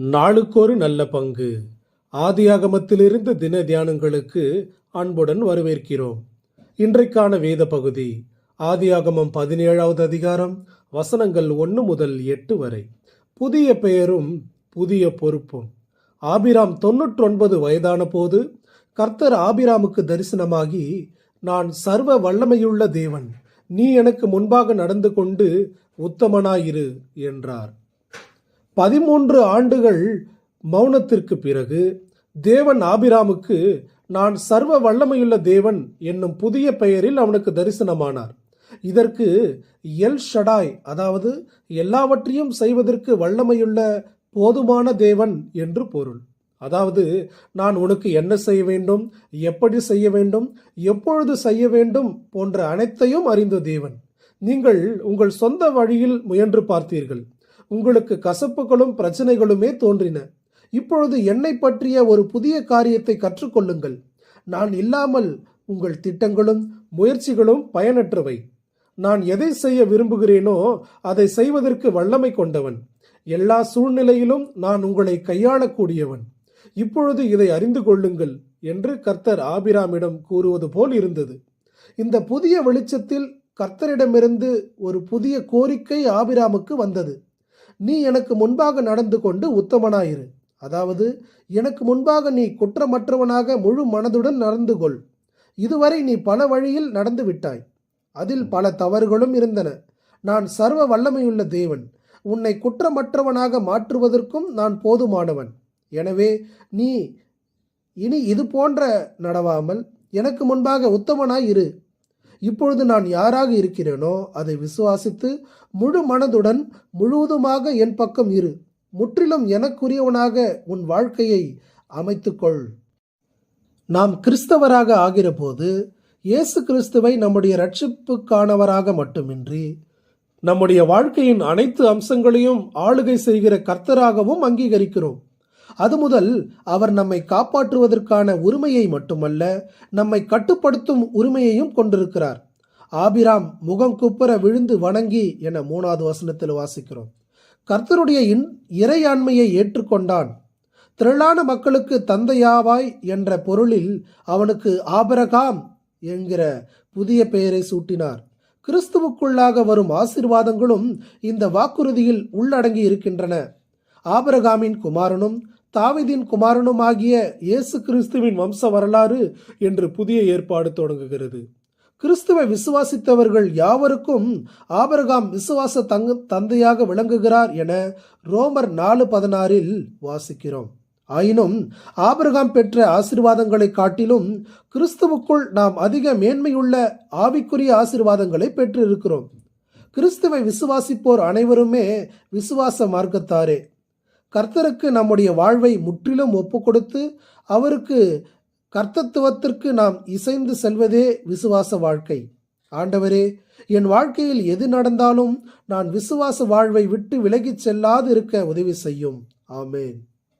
நாளுக்கொரு நல்ல பங்கு. ஆதியாகமத்திலிருந்து தின தியானங்களுக்கு அன்புடன் வரவேற்கிறோம். இன்றைக்கான வேத பகுதி ஆதியாகமம் பதினேழாவது அதிகாரம் வசனங்கள் ஒன்று முதல் எட்டு வரை. புதிய பெயரும் புதிய பொறுப்பும். ஆபிராம் தொன்னூற்றொன்பது வயதான போது கர்த்தர் ஆபிராமுக்கு தரிசனமாகி நான் சர்வ வல்லமையுள்ள தேவன். நீ எனக்கு முன்பாக நடந்து கொண்டு உத்தமனாயிரு என்றார். பதிமூன்று ஆண்டுகள் மௌனத்திற்கு பிறகு தேவன் ஆபிராமுக்கு நான் சர்வ வல்லமையுள்ள தேவன் என்னும் புதிய பெயரில் அவனுக்கு தரிசனமானார். இதற்கு எல் ஷடாய் அதாவது எல்லாவற்றையும் செய்வதற்கு வல்லமையுள்ள போதுமான தேவன் என்று பொருள். அதாவது நான் உனக்கு என்ன செய்ய வேண்டும் எப்படி செய்ய வேண்டும் எப்பொழுது செய்ய வேண்டும் போன்ற அனைத்தையும் அறிந்த தேவன். நீங்கள் உங்கள் சொந்த வழியில் முயன்று பார்த்தீர்கள். உங்களுக்கு கசப்புகளும் பிரச்சனைகளுமே தோன்றின. இப்பொழுது என்னை பற்றிய ஒரு புதிய காரியத்தை கற்றுக்கொள்ளுங்கள். நான் இல்லாமல் உங்கள் திட்டங்களும் முயற்சிகளும் பயனற்றவை. நான் எதை செய்ய விரும்புகிறேனோ அதை செய்வதற்கு வல்லமை கொண்டவன். எல்லா சூழ்நிலையிலும் நான் உங்களை கையாளக்கூடியவன். இப்பொழுது இதை அறிந்து கொள்ளுங்கள் என்று கர்த்தர் ஆபிராமிடம் கூறுவது போல் இருந்தது. இந்த புதிய வெளிச்சத்தில் கர்த்தரிடமிருந்து ஒரு புதிய கோரிக்கை ஆபிராமுக்கு வந்தது. நீ எனக்கு முன்பாக நடந்து கொண்டு உத்தமனாயிரு. அதாவது எனக்கு முன்பாக நீ குற்றமற்றவனாக முழு மனதுடன் நடந்து கொள். இதுவரை நீ பல வழியில் நடந்து விட்டாய். அதில் பல தவறுகளும் இருந்தன. நான் சர்வ வல்லமையுள்ள தேவன். உன்னை குற்றமற்றவனாக மாற்றுவதற்கும் நான் போதுமானவன். எனவே நீ இனி இது போன்ற நடவாமல் எனக்கு முன்பாக உத்தமனாய் இரு இப்பொழுது நான் யாராக இருக்கிறேனோ அதை விசுவாசித்து முழு மனதுடன் முழுவதுமாக என் பக்கம் இரு. முற்றிலும் எனக்குரியவனாக உன் வாழ்க்கையை அமைத்துக்கொள். நாம் கிறிஸ்தவராக ஆகிறபோது இயேசு கிறிஸ்துவை நம்முடைய ரட்சிப்புக்கானவராக மட்டுமின்றி நம்முடைய வாழ்க்கையின் அனைத்து அம்சங்களையும் ஆளுகை செய்கிற கர்த்தராகவும் அங்கீகரிக்கிறோம். அது முதல் அவர் நம்மை காப்பாற்றுவதற்கான உரிமையை மட்டுமல்ல நம்மை கட்டுப்படுத்தும் உரிமையையும் கொண்டிருக்கிறார். ஆபிராம் முகம் குப்புற விழுந்து வணங்கி என மூணாவது வசனத்தில் வாசிக்கிறோம். கர்த்தருடைய இன் இறையாண்மையை ஏற்றுக்கொண்டான். திரளான மக்களுக்கு தந்தையாவாய் என்ற பொருளில் அவனுக்கு ஆபரகாம் என்கிற புதிய பெயரை சூட்டினார். கிறிஸ்துவுக்குள்ளாக வரும் ஆசிர்வாதங்களும் இந்த வாக்குறுதியில் உள்ளடங்கி இருக்கின்றன. ஆபரகாமின் குமாரனும் தாவிதின் குமாரனுமாகிய இயேசு கிறிஸ்துவின் வம்ச வரலாறு என்று புதிய ஏற்பாடு தொடங்குகிறது. கிறிஸ்துவை விசுவாசித்தவர்கள் யாவருக்கும் ஆபரகாம் விசுவாச தங்க தந்தையாக விளங்குகிறார் என ரோமர் நாலு பதினாறில் வாசிக்கிறோம். ஆயினும் ஆபரகாம் பெற்ற ஆசிர்வாதங்களை காட்டிலும் கிறிஸ்துவுக்குள் நாம் அதிக மேன்மையுள்ள ஆவிக்குரிய ஆசிர்வாதங்களை பெற்றிருக்கிறோம். கிறிஸ்துவை விசுவாசிப்போர் அனைவருமே விசுவாச மார்க்கத்தாரே. கர்த்தருக்கு நம்முடைய வாழ்வை முற்றிலும் ஒப்பு கொடுத்து அவருக்கு கர்த்தத்துவத்திற்கு நாம் இசைந்து செல்வதே விசுவாச வாழ்க்கை. ஆண்டவரே என் வாழ்க்கையில் எது நடந்தாலும் நான் விசுவாச வாழ்வை விட்டு விலகிச் செல்லாது இருக்க உதவி செய்யும். ஆமேன்.